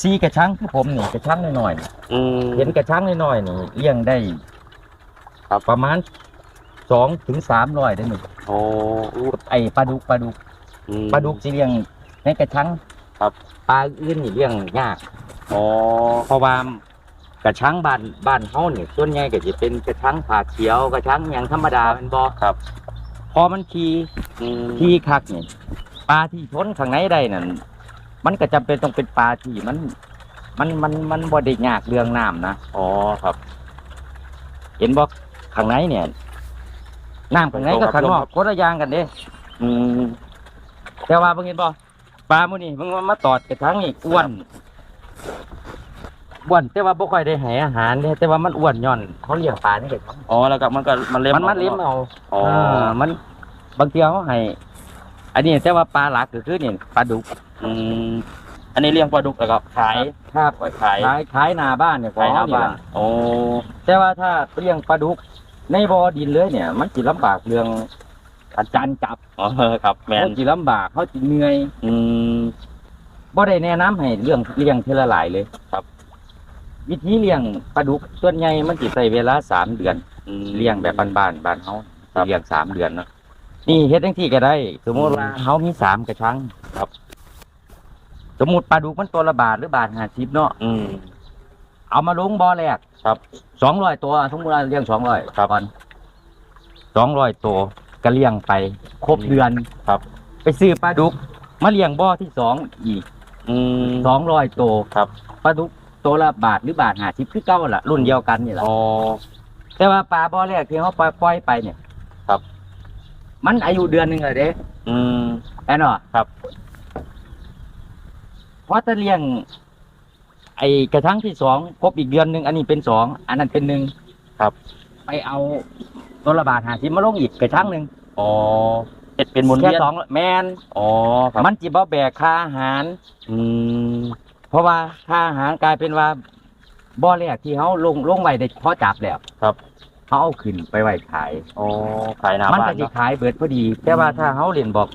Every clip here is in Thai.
ซีกระชังคือผมนี่กระชังน้อยๆนี่อืมเห็นกระชังน้อยๆนี่เลี้ยงได้ครับ ประมาณสองถึงสามร้อยได้หนึ่งโอ้อู้ไอ้ปลาดุกปลาดุกอืม ปลาดุกสิเลี้ยงในกระชังครับ ปลาอื่นนี่เลี้ยงยาก อ๋อเพราะว่ากระชังบ้านบ้านเฮานี่ส่วนใหญ่ก็จะเป็นกระชังผ่าเขียวกระชังอย่างธรรมดาเป็นบ่ครับพอมันขี่อืมขี่คักนี่ปลาที่พ้นข้างในได้นั่น มันก็จำเป็นต้องเป็นปลาที่มัน มันมันมันบ่ได้ยากเรื่องน้ำนะอ๋อครับ เห็นบ่ข้างในเนี่ยน้ำข้างในกับข้างนอกคนละอย่างกันเด้อืมแต่ว่าเบิ่งเห็นบ่ปลาหมื้นี้มันมาตอดกระชังนี่อ้วนอ้วนแต่ว่าบ่ค่อยได้ให้อาหารเด้แต่ว่ามันอ้วนย้อนเขาเลี้ยงปลานี่กระชังอ๋อแล้วก็มันก็มันเล็มมันมันเลี้ยงเอาอ๋อเออมันบางทีเขาให้อันนี้แต่ว่าปลาหลักก็คือนี่ปลาดุก อืมอันนี้เลี้ยงปลาดุกแล้วก็ขายครับไว้ขายขายขายหน้าบ้านเนี่ยขายหน้าของเขบ้านล่ะโอ้แต่ว่าถ้าเลี้ยงปลาดุก ในบ่อดินเลยเนี่ย มันสิลำบากเรื่องอาจารย์จับอ๋อครับ แมนเขาสิลำบากเขาสิเหนื่อย อืมบ่ได้แนะนำให้เรื่องเลี้ยงเทอละหลายเลยครับ วิธีเลี้ยงปลาดุกส่วนใหญ่มันสิใช้เวลาสามเดือนอืมเลี้ยงแบบบ้านๆบ้านเฮาครับเลี้ยงสามเดือนเนาะนี่เฮ็ดจังที่ก็ได้ สมมติว่าเฮามีสามกระชังครับ สมมุติปลาดุกมันตัวละบาทหรือบาทห้าสิบเนาะอืม เอามาลงบ่อแรกครับสองร้อยตัวสมมติว่าเลี้ยงสองร้อยครับก่อนสองร้อยตัวก็เลี้ยงไป ครบเดือนครับ ไปซื้อปลาดุกมาเลี้ยงบ่อที่สองอีกอืม สองร้อยตัวครับ ปลาดุกตัวละบาทหรือบาทห้าสิบคือเก้าล่ะ รุ่นเดียวกันนี่แหละ อ๋อ แต่ว่าปลาบ่อแรกที่เขาปล่อยปล่อยไปเนี่ยครับ มันอายุเดือนหนึ่งเลยเด้อืม แน่นอนครับ เพราะถ้าเลี้ยง ไอ้กระชังที่สองครบอีกเดือนหนึ่งอันนี้เป็นสองอันนั้นเป็นหนึ่งครับ ไปเอาตัวละบาทหาสิมาลงอีกกระชังหนึ่งอ๋อเป็นเป็นหมุนแค่เวียนสองแมนอ๋อครับมันจิบ่แบกค่าอาหาร อืมเพราะว่าค่าอาหารกลายเป็นว่าบ่อแรกที่เขาลงลงไว้ได้พอจับแล้วครับเขาเอาขึ้นไปไว้ขาย อ๋อขายหน้ามันบ้าก็นจะเนาะ ขายเบิดพอดี แต่ว่าถ้าเขาเรียนบอก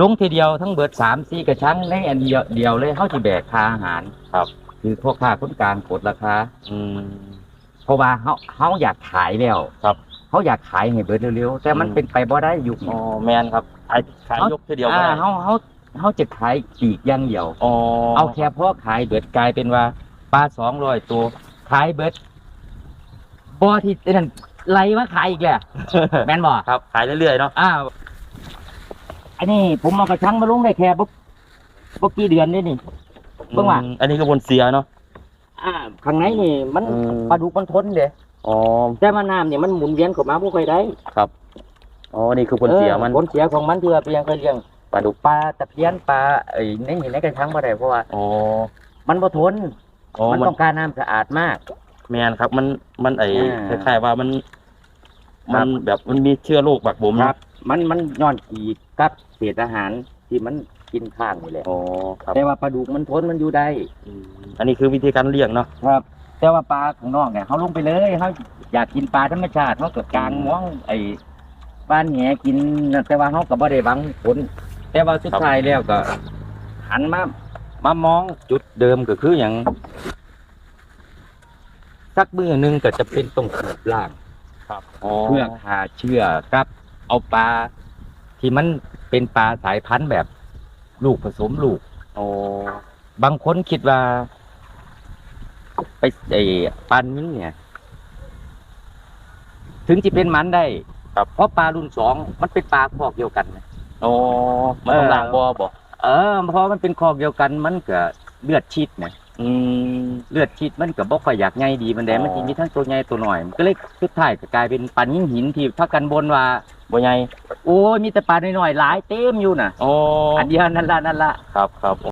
ลงทีเดียวทั้งเบิดสามสี่กระชังในอันเดียวเดียวเลยเขาจะแบกค่าอาหารครับ คือพวกค่าคนกลางกดราคาอืมเพราะว่าเขาเขาอยากขายแล้วครับ เขาอยากขายให้เบิดเร็วๆแต่มันอืมเป็นไปบ่ได้ยุคอ๋นี้อแมนครับขายขายยกทีเดียวก็อ่าได้เขาเขาเขาจะขายปีกอย่างเดียวอ๋อเอาแค่พอขายเบิดกลายเป็นว่าปลาสองร้อยตัวขายเบิดบ่ที่นั่นไล่มาขายอีกแหละแม่นบ่ครับขายเรื่อยๆเนาะอ้าว อันนี้ผมเอากระชังมาลงได้แค่บ่บ่กี่เดือนนี่นี่ เบิ่งว่าอืมอันนี้ก็บนเสียเนาะ อ่าข้างในนี่ มันอืม ปลาดุกมันทนเด้อ๋อ แต่ว่าน้ำเนี่ยมันหมุนเวียนเข้ามาบ่ค่อยได้ครับอ๋อ นี่คือบนเสียมันออผลเสียของมันที่ว่าไปยังเคยเลี้ยงปลาดุก ปลาตะเพียนปลาไอ้ในนี่ในกระชังบ่ได้เพราะว่าอ๋อ มันบ่ทนอ๋อ มันมันต้องการน้ำสะอาดมาก แมนครับ มัน มันไอ้อ่าคล้ายๆว่ามันครัมับนแบบ มันมีเชื้อโรคบักบ่มคเนาะรับมันมันย้อนขีด กับเศษอาหารที่มันกินข้างนี่แหละอ๋อครับแต่ว่าปลาดุกมันทนมันอยู่ได้อืมอันนี้คือวิธีการเลี้ยงเนาะครับ แต่ว่าปลาข้างนอกเนี่ยเขาลงไปเลยเขาอยากกินปลาธรรมชาติเขาก็กางม้องไอ้บ้านแหกินน่ะแต่ว่าเขาก็บ่ได้หวังผล แต่ว่าสุดท้ายแล้วก็หันมามามองจุดเดิมก็คืออย่างสักมือหนึงก็จะเป็นตรงขีดล่างครับอ๋อเพื่อฆ่าเชื้อครับ เอาปลา ที่มันเป็นปลาสายพันธุ์แบบ ลูกผสมลูกอ๋อบางคนคิดว่า ไปไอ้ปันนี้เนี่ย ถึงจะเป็นมันได้ครับ เพราะปลารุ่นสองมันเป็นปลาคอกเดียวกันนะอ๋อมันต้องเออ ล้างบ่อบ่เออเพราะมันเป็นคอกเดียวกันมันก็เลือดชิดนะอืม เลือดชิดมันก็บ่ค่อยอยากใหญ่ดีมันได้อ๋อ มันจะมีทั้งตัวใหญ่ตัวหน่อยมันก็เลยสุดท้ายก็กลายเป็นปันหินหินที่พักกันบนว่า บ่ใหญ่โอ้ยมีแต่ปลาน้อยๆหลายเต็มอยู่น่ะอ๋ออันเดียวนั่นละนั่นละครับครับ